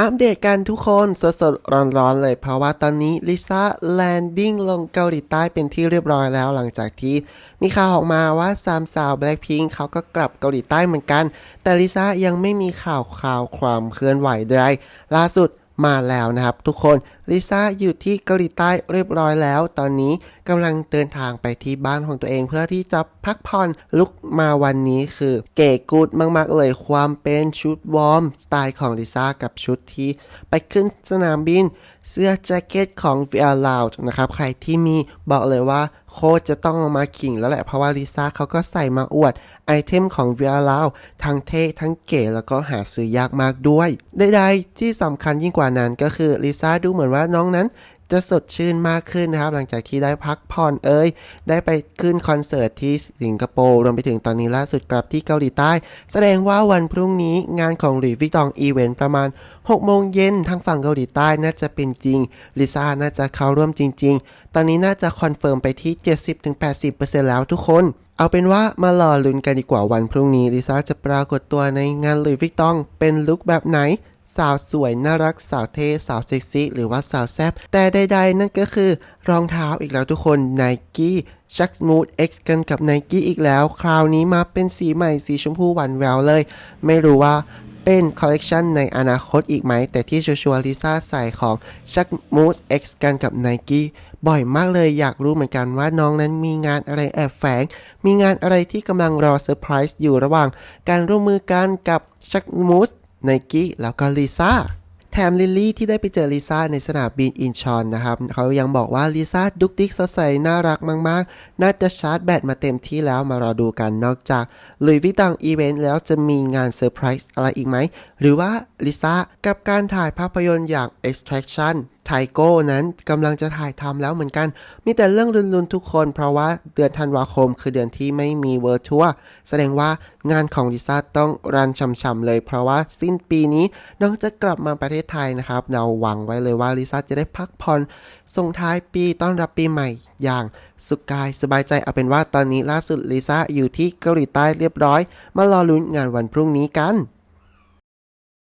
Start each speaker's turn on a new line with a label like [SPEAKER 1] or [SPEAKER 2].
[SPEAKER 1] อัปเดตกันทุกคนสดๆ ร้อนๆ เลยเพราะว่าตอนนี้ลิซ่าแลนดิ้งลงเกาหลีใต้เป็นที่เรียบร้อยแล้วหลังจากที่มีข่าวออกมาว่าสามสาวแบล็คพิงเขาก็กลับเกาหลีใต้เหมือนกัน แต่ลิซ่ายังไม่มีข่าวข่าวความเคลื่อนไหวใดล่าสุดมาแล้วนะครับทุกคน ลิซ่าอยู่ที่เกาหลีใต้เรียบร้อยแล้ว ตอนนี้กำลังเดินทางไปที่บ้านของตัวเองเพื่อที่จะพักผ่อนลุกมาวันนี้คือเก๋กูดมากๆเลยความเป็นชุดวอร์มสไตล์ของลิซ่ากับชุดที่ไปขึ้นสนามบิน เสื้อแจ็คเก็ตของ VR Lounge นะครับใครที่มีบอกเลยว่าโคตรจะต้องมาขิงแล้วแหละเพราะว่าลิซ่าเขาก็ใส่มาอวดไอเทมของ VR Lounge ทั้งเท่ทั้งเก๋แล้วก็หาซื้อยากมากด้วยใดๆที่สำคัญยิ่งกว่านั้นก็คือลิซ่าดูเหมือนว่าน้องนั้นจะสดชื่นมากขึ้นนะครับ หลังจากที่ได้พักผ่อนเอ่ยได้ไปขึ้นคอนเสิร์ตที่สิงคโปร์รวมไปถึงตอนนี้ล่าสุดกลับที่เกาหลีใต้ แสดงว่าวันพรุ่งนี้งานของหลุยส์วิตตองอีเวนต์ประมาณ 6 โมงเย็นทางฝั่งเกาหลีใต้น่าจะเป็นจริงลิซ่าน่าจะเข้าร่วมจริง ๆ ตอนนี้น่าจะคอนเฟิร์มไปที่ 70-80%แล้วทุกคนเอาเป็นว่ามารอลุ้นกันดีกว่าวันพรุ่งนี้ลิซ่าจะปรากฏตัวในงานหลุยส์วิตตองเป็นลุคแบบไหน สาวสวยน่ารักสาวเท่สาวเซ็กซี่หรือว่าสาวแซบแต่ใดๆ นั่นก็คือรองเท้าอีกแล้วทุกคน Nike Chuck Mood X กันกับ Nike อีกแล้ว คราวนี้มาเป็นสีใหม่สีชมพูหวานแววเลย ไม่รู้ว่าเป็นคอลเลกชันในอนาคตอีกไหม แต่ที่ชัวร์ลิซ่าใส่ของ Chuck Mood X กันกับ Nike บ่อยมากเลยอยากรู้เหมือนกันว่าน้องนั้นมีงานอะไรแอบแฝง มีงานอะไรที่กำลังรอเซอร์ไพรส์อยู่ระหว่างการร่วมมือกันกับ Chuck Mood ไนกี้แล้วก็ลิซ่า แถมลิลลี่ที่ได้ไปเจอลิซ่าในสนามบินอินชอนนะครับเขายังบอกว่าลิซ่าดุกดิกสดใสน่ารักมาก ๆ น่าจะชาร์จแบตมาเต็มที่แล้วมารอดูกันนอกจากลุยวิตังอีเวนต์แล้วจะมีงานเซอร์ไพรส์อะไรอีกไหม หรือว่าลิซ่ากับการถ่ายภาพยนตร์อย่าง Extraction ไทโก้นั้นกำลังจะถ่ายทำแล้วเหมือนกัน มีแต่เรื่องรุนๆทุกคนเพราะว่าเดือนธันวาคมคือเดือนที่ไม่มีเวิร์ทัวร์แสดงว่างานของลิซ่าต้องรันช่ำๆเลย เพราะว่าสิ้นปีนี้น้องจะกลับมาประเทศศไทยนะครับ เราหวังไว้เลยว่าลิซ่าจะได้พักผ่อนส่งท้ายปีต้อนรับปีใหม่อย่างสุขกายสบายใจเอาเป็นว่าตอนนี้ล่าสุดลิซ่าอยู่ที่เกาหลีใต้เรียบร้อย มารอลุ้นงานวันพรุ่งนี้กัน